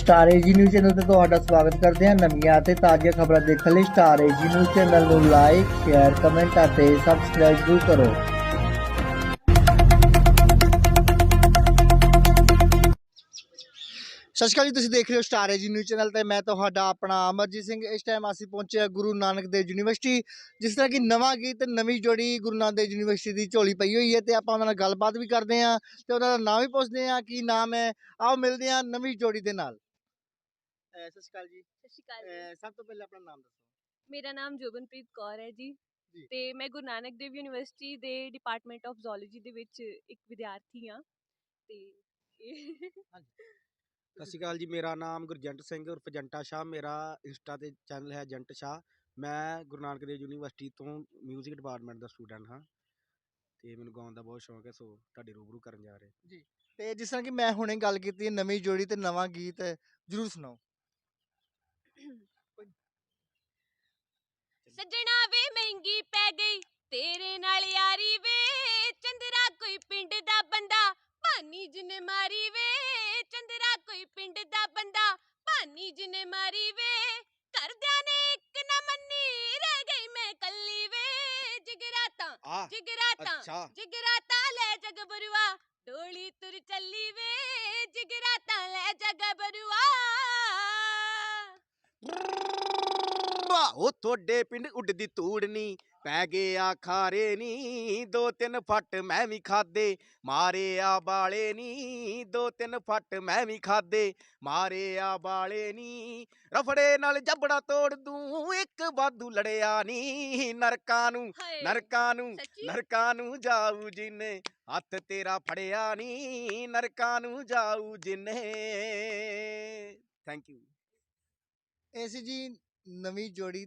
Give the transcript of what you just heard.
Star AG news channel ਤੇ ਤੁਹਾਡਾ ਸਵਾਗਤ ਕਰਦੇ ਹਾਂ ਨਵੀਆਂ ਅਤੇ ਤਾਜ਼ੀਆਂ ਖਬਰਾਂ ਦੇਖਣ ਲਈ ਸਟਾਰ ਏਜੀ ਨਿਊਜ਼ ਚੈਨਲ ਨੂੰ ਲਾਈਕ ਸ਼ੇਅਰ ਕਮੈਂਟ ਅਤੇ ਸਬਸਕ੍ਰਾਈਬ ਜ਼ਰੂਰ ਕਰੋ। ਸਤਿ ਸ਼੍ਰੀ ਅਕਾਲ ਜੀ, ਤੁਸੀਂ ਦੇਖ ਰਹੇ ਹੋ ਸਟਾਰ ਜੀ ਨਿਊਜ਼ ਚੈਨਲ ਤੇ ਮੈਂ ਤੁਹਾਡਾ ਆਪਣਾ ਅਮਰਜੀਤ ਸਿੰਘ। ਇਸ ਟਾਈਮ ਅਸੀਂ ਪਹੁੰਚੇ ਹਾਂ ਗੁਰੂ ਨਾਨਕ ਦੇਵ ਯੂਨੀਵਰਸਿਟੀ, ਜਿਸ ਤਰ੍ਹਾਂ ਕਿ ਨਵਾਂ ਗੀਤ, ਨਵੀਂ ਜੋੜੀ ਗੁਰੂ ਨਾਨਕ ਦੇਵ ਯੂਨੀਵਰਸਿਟੀ ਦੀ ਝੋਲੀ ਪਈ ਹੋਈ ਹੈ ਤੇ ਆਪਾਂ ਉਹਨਾਂ ਨਾਲ ਗੱਲਬਾਤ ਵੀ ਕਰਦੇ ਹਾਂ ਤੇ ਉਹਨਾਂ ਦਾ ਨਾਮ ਵੀ ਪੁੱਛਦੇ ਹਾਂ ਕੀ ਨਾਮ ਹੈ। ਆਓ ਮਿਲਦੇ ਹਾਂ ਨਵੀਂ ਜੋੜੀ ਦੇ ਨਾਲ। ਸਤਿ ਸ਼੍ਰੀ ਅਕਾਲ ਜੀ। ਸਤਿ ਸ਼੍ਰੀ ਅਕਾਲ ਜੀ। ਅਹ ਸਭ ਤੋਂ ਪਹਿਲਾਂ ਆਪਣਾ ਨਾਮ ਦੱਸੋ। ਮੇਰਾ ਨਾਮ ਜੋਬਨਪ੍ਰੀਤ ਕੌਰ ਹੈ ਜੀ ਜੀ। ਤੇ ਮੈਂ ਗੁਰੂ ਨਾਨਕ ਦੇਵ ਯੂਨੀਵਰਸਿਟੀ ਦੇ ਡਿਪਾਰਟਮੈਂਟ ਆਫ ਜ਼ੂਲੋਜੀ ਦੇ ਵਿੱਚ ਇੱਕ ਵਿਦਿਆਰਥੀ ਹਾਂ ਤੇ ਇਹ ਸਤਿ ਸ਼੍ਰੀ ਅਕਾਲ ਜੀ ਮੇਰਾ ਨਾਮ ਗੁਰਜੰਟ ਸਿੰਘ ਉਰਫ ਜੰਟਾ ਸ਼ਾਹ ਮੇਰਾ ਇੰਸਟਾ ਤੇ ਚੈਨਲ ਹੈ ਜੰਟ ਸ਼ਾਹ। ਮੈਂ ਗੁਰੂ ਨਾਨਕ ਦੇਵ ਯੂਨੀਵਰਸਿਟੀ ਤੋਂ 뮤직 ਡਿਪਾਰਟਮੈਂਟ ਦਾ ਸਟੂਡੈਂਟ ਹਾਂ ਤੇ ਮੈਨੂੰ ਗਾਉਣ ਦਾ ਬਹੁਤ ਸ਼ੌਂਕ ਹੈ ਸੋ ਤੁਹਾਡੇ ਰੂਬਰੂ ਕਰਨ ਜਾ ਰਹੇ। ਤੇ ਜਿਸ ਤਰ੍ਹਾਂ ਕਿ ਮੈਂ ਹੁਣੇ ਗੱਲ ਕੀਤੀ ਹੈ ਨਵੀਂ ਜੋੜੀ ਤੇ ਨਵਾਂ ਗੀਤ ਜਰੂਰ ਸੁਣਾਓ। ਸੱਜਣਾ ਵੇ ਮਹਿੰਗੀ ਪੈ ਗਈ। ਤੇਰੇ ਨਾਲ ਯਾਰੀ ਵੇ ਚੰਦਰਾ ਕੋਈ ਪਿੰਡ ਦਾ ਬੰਦਾ। ਭਾਨੀ ਜਿਨੇ ਮਾਰੀ ਵੇ ਚੰਦਰਾ ਕੋਈ ਪਿੰਡ ਦਾ ਬੰਦਾ। ਭਾਨੀ ਜਿਨੇ ਮਾਰੀ ਵੇ ਕਰਦਿਆਂ ਨੇ ਇੱਕ ਨਾ ਮੰਨੀ ਰਹਿ ਗਈ ਮੈਂ ਕੱਲੀ ਵੇ। ਜਿਗਰਾਤਾਂ ਜਿਗਰਾਤਾਂ ਜਿਗਰਾਤਾਂ ਲੈ ਜਗ ਬਰੂਆ। ਡੋਲੀ ਤੁਰ ਚੱਲੀ ਵੇ ਜਿਗਰਾਤਾਂ ਲੈ ਜਗ ਬਰੂਆ। ਉਹ ਤੁਹਾਡੇ ਪਿੰਡ ਉੱਡਦੀ ਤੂੜਨੀ ਪੈ ਗਏ ਆ ਖਾਰੇ ਨੀ ਦੋ ਤਿੰਨ ਫੱਟ ਮੈਂ ਵੀ ਖਾਦੇ ਮਾਰੇ ਆ ਬਾਲੇ ਨੀ ਦੋ ਤਿੰਨ ਫੱਟ ਮੈਂ ਵੀ ਖਾਦੇ ਮਾਰੇ ਆ ਬਾਲੇ ਨੀ ਰਫੜੇ ਨਾਲ ਜਬੜਾ ਤੋੜ ਦੂੰ ਇੱਕ ਵਾਧੂ ਲੜਿਆ ਨੀ ਨਰਕਾਂ ਨੂੰ ਨਰਕਾਂ ਨੂੰ ਨਰਕਾਂ ਨੂੰ ਜਾਊ ਜਿਨੇ ਹੱਥ ਤੇਰਾ ਫੜਿਆ ਨੀ ਨਰਕਾਂ ਨੂੰ ਜਾਊ ਜਿਨੇ। Thank you. ਇਹ ਸੀ ਜੀ ਨਵੀਂ ਜੋੜੀ